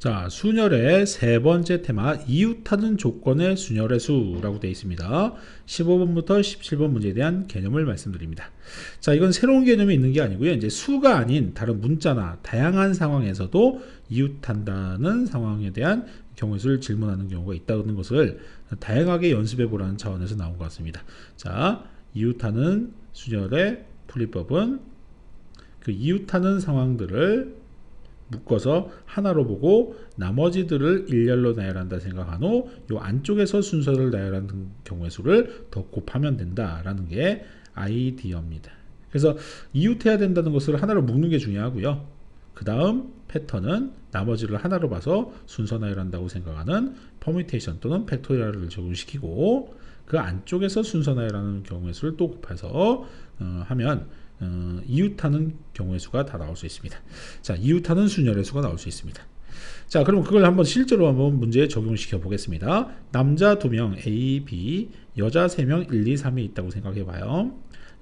자, 순열의 세 번째 테마 이웃하는 조건의 순열의 수라고 되어 있습니다. 15번부터 17번 문제에 대한 개념을 말씀드립니다. 자, 이건 새로운 개념이 있는 게 아니고요. 이제 수가 아닌 다른 문자나 다양한 상황에서도 이웃한다는 상황에 대한 경우의 수를 질문하는 경우가 있다는 것을 다양하게 연습해 보라는 차원에서 나온 것 같습니다. 자, 이웃하는 순열의 풀이법은 그 이웃하는 상황들을 묶어서 하나로 보고 나머지들을 일렬로 나열한다 생각한 후요 안쪽에서 순서를 나열하는 경우의 수를 더 곱하면 된다라는 게 아이디어입니다. 그래서 이웃해야 된다는 것을 하나로 묶는 게 중요하고요. 그 다음 패턴은 나머지를 하나로 봐서 순서 나열한다고 생각하는 퍼뮤테이션 또는 팩토리얼을 적용시키고 그 안쪽에서 순서 나열하는 경우의 수를 또 곱해서 어, 하면 어, 이웃하는 경우의 수가 다 나올 수 있습니다. 자, 이웃하는 순열의 수가 나올 수 있습니다. 자, 그럼 그걸 한번 실제로 한번 문제에 적용시켜 보겠습니다. 남자 2명 A, B, 여자 3명 1, 2, 3이 있다고 생각해 봐요.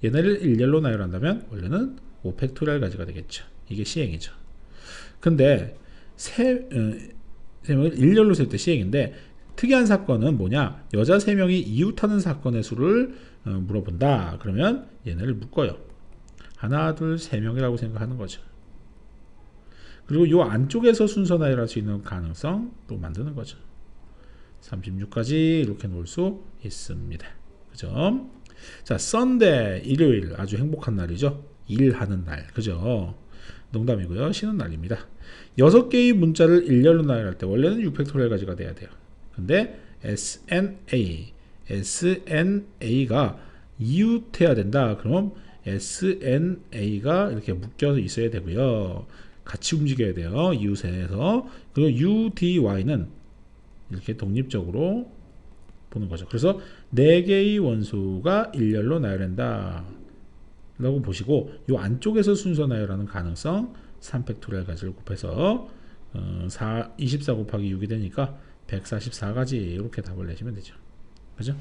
얘네를 일렬로 나열한다면 원래는 5팩토리얼 가지가 되겠죠. 이게 시행이죠. 근데 세, 어, 세 일렬로 쓸때 시행인데 특이한 사건은 뭐냐? 여자 3명이 이웃하는 사건의 수를 어, 물어본다. 그러면 얘네를 묶어요. 하나, 둘, 세 명이라고 생각하는 거죠. 그리고 요 안쪽에서 순서 나열할 수 있는 가능성 또 만드는 거죠. 36까지 이렇게 놓을 수 있습니다. 그죠? 자, 썬데 일요일 아주 행복한 날이죠. 일하는 날. 그죠? 농담이고요. 쉬는 날입니다. 여섯 개의 문자를 일렬로 나열할 때 원래는 6팩토리얼 가지가 돼야 돼요. 근데 SNA, SNA가 이웃해야 된다. 그럼 SNA가 이렇게 묶여서 있어야 되고요. 같이 움직여야 돼요. 이웃에서. 그리고 UDY는 이렇게 독립적으로 보는 거죠. 그래서 4개의 원소가 일렬로 나열한다. 라고 보시고 이 안쪽에서 순서 나열하는 가능성 3팩토리얼 가지를 곱해서 어, 4, 24 곱하기 6이 되니까 144가지 이렇게 답을 내시면 되죠. 그죠?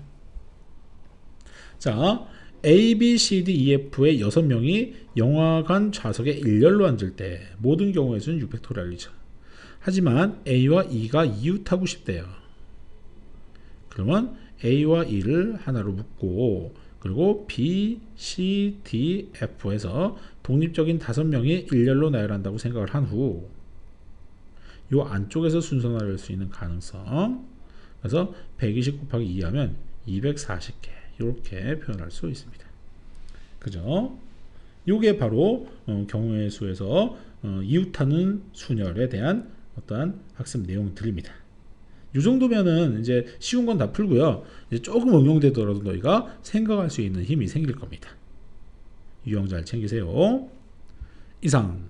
자, A, B, C, D, E, F의 6명이 영화관 좌석에 일렬로 앉을 때 모든 경우의 수는 6팩토리얼이죠. 하지만 A와 E가 이웃하고 싶대요. 그러면 A와 E를 하나로 묶고 그리고 B, C, D, F에서 독립적인 5명이 일렬로 나열한다고 생각을 한후이 안쪽에서 순서 나열 수 있는 가능성 그래서 120 곱하기 2 하면 240개 이렇게 표현할 수 있습니다. 그죠? 이게 바로 어, 경우의 수에서 어, 이웃하는 순열에 대한 어떠한 학습 내용들입니다. 이 정도면은 이제 쉬운 건 다 풀고요. 이제 조금 응용되더라도 너희가 생각할 수 있는 힘이 생길 겁니다. 유형 잘 챙기세요. 이상